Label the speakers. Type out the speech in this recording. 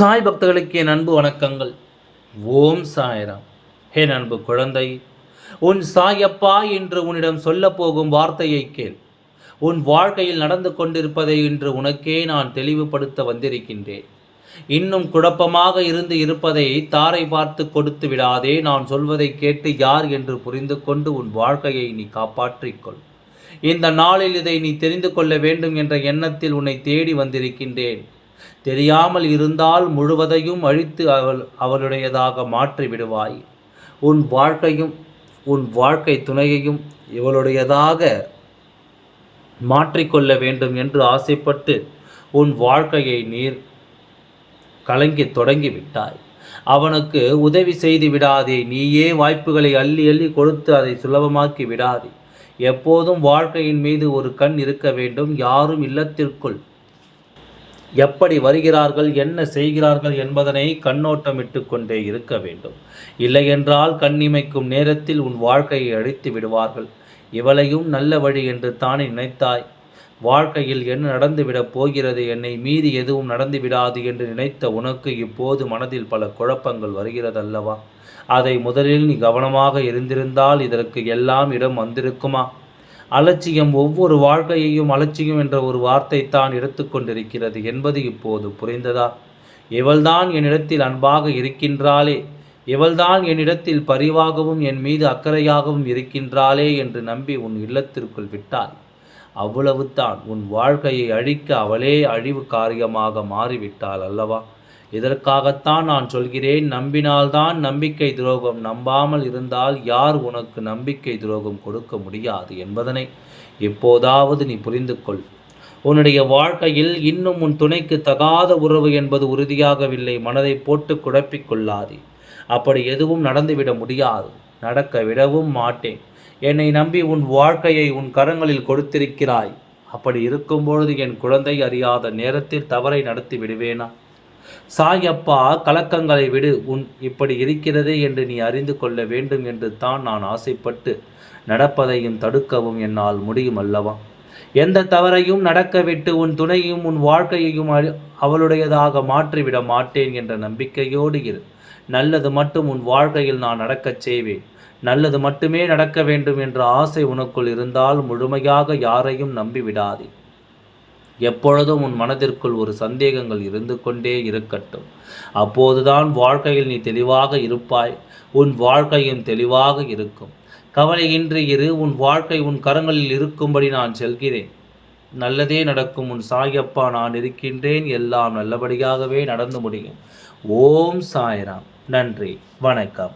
Speaker 1: சாய் பக்தர்களுக்கு என் அன்பு வணக்கங்கள். ஓம் சாய்ராம். என் அன்பு குழந்தை உன் சாயப்பா என்று உன்னிடம் சொல்லப்போகும் வார்த்தையை கேள். உன் வாழ்க்கையில் நடந்து கொண்டிருப்பதை இன்று உனக்கே நான் தெளிவுபடுத்த வந்திருக்கின்றேன். இன்னும் குழப்பமாக இருந்து இருப்பதை தாரை பார்த்து கொடுத்து விடாதே நான் சொல்வதை கேட்டு யார் என்று புரிந்து கொண்டு உன் வாழ்க்கையை நீ காப்பாற்றிக்கொள் இந்த நாளில் இதை நீ தெரிந்து கொள்ள வேண்டும் என்ற எண்ணத்தில் உன்னை தேடி வந்திருக்கின்றேன். தெரியாமல் இருந்தால் முழுவதையும் அழித்து அவள் அவளுடையதாக மாற்றி விடுவாய். உன் வாழ்க்கையும் உன் வாழ்க்கை துணையையும் இவளுடையதாக மாற்றிக்கொள்ள வேண்டும் என்று ஆசைப்பட்டு உன் வாழ்க்கையை நீர் கலங்கி தொடங்கி விட்டாய் அவனுக்கு உதவி செய்து விடாதே நீயே வாய்ப்புகளை அள்ளி அள்ளி கொடுத்து அதை சுலபமாக்கி விடாதே. எப்போதும் வாழ்க்கையின் மீது ஒரு கண் இருக்க வேண்டும் யாரும் இல்லத்திற்குள் எப்படி வருகிறார்கள் என்ன செய்கிறார்கள் என்பதனை கண்ணோட்டமிட்டு கொண்டே இருக்க வேண்டும். இல்லையென்றால் கண்ணிமைக்கும் நேரத்தில் உன் வாழ்க்கையை அழித்து விடுவார்கள். இவளையும் நல்ல வழி என்று தானே நினைத்தாய்? வாழ்க்கையில் என்ன நடந்துவிடப் போகிறது? என்னை மீறி எதுவும் நடந்துவிடாது என்று நினைத்த உனக்கு இப்போது மனதில் பல குழப்பங்கள் வருகிறதல்லவா? அதை முதலில் நீ கவனமாக இருந்திருந்தால் இதற்கு எல்லாம் இடம் வந்திருக்குமா? அலட்சியம் ஒவ்வொரு வாழ்க்கையையும் அலட்சியம் என்ற ஒரு வார்த்தை தான் எடுத்துக்கொண்டிருக்கிறது என்பது இப்போது புரிந்ததா? இவள்தான் என்னிடத்தில் அன்பாக இருக்கின்றாளே இவள்தான் என்னிடத்தில் பரிவாகவும் என் மீது அக்கறையாகவும் இருக்கின்றாளே என்று நம்பி உன் இல்லத்திற்குள் விட்டாள். அவ்வளவுதான் உன் வாழ்க்கையை அழிக்க அவளே அழிவு காரியமாக மாறிவிட்டாள் அல்லவா? இதற்காகத்தான் நான் சொல்கிறேன் நம்பினால்தான் நம்பிக்கை துரோகம் நம்பாமல் இருந்தால் யார் உனக்கு நம்பிக்கை துரோகம் கொடுக்க முடியாது என்பதனை எப்போதாவது நீ புரிந்து கொள் உன்னுடைய வாழ்க்கையில் இன்னும் உன் துணைக்கு தகாத உறவு என்பது உறுதியாகவில்லை மனதை போட்டு குழப்பிக்கொள்ளாதே அப்படி எதுவும் நடந்துவிட முடியாது நடக்க விடவும் மாட்டேன். என்னை நம்பி உன் வாழ்க்கையை உன் கரங்களில் கொடுத்திருக்கிறாய். அப்படி இருக்கும்பொழுது என் குழந்தை அறியாத நேரத்தில் தவறை நடத்தி விடுவேனா? சாயப்பா கலக்கங்களை விடு. உன் இப்படி இருக்கிறதே என்று நீ அறிந்து கொள்ள வேண்டும் என்று தான் நான் ஆசைப்பட்டு நடப்பதையும் தடுக்கவும் என்னால் முடியும் அல்லவா? எந்த தவறையும் நடக்க விட்டு உன் துணையும் உன் வாழ்க்கையையும் அவளுடையதாக மாற்றிவிட மாட்டேன் என்ற நம்பிக்கையோடு இரு. நல்லது மட்டும் உன் வாழ்க்கையில் நான் நடக்கச் செய்வேன். நல்லது மட்டுமே நடக்க வேண்டும் என்ற ஆசை உனக்குள் இருந்தால் முழுமையாக யாரையும் நம்பிவிடாதே. எப்பொழுதும் உன் மனதிற்குள் ஒரு சந்தேகங்கள் இருந்து கொண்டே இருக்கட்டும். அப்போதுதான் வாழ்க்கையில் நீ தெளிவாக இருப்பாய். உன் வாழ்க்கையும் தெளிவாக இருக்கும். கவலையின்றி இரு உன் வாழ்க்கை உன் கரங்களில் இருக்கும்படி நான் செல்கிறேன். நல்லதே நடக்கும் உன் சாயப்பா நான் இருக்கின்றேன். எல்லாம் நல்லபடியாகவே நடந்து முடியும். ஓம் சாய்ராம். நன்றி. வணக்கம்.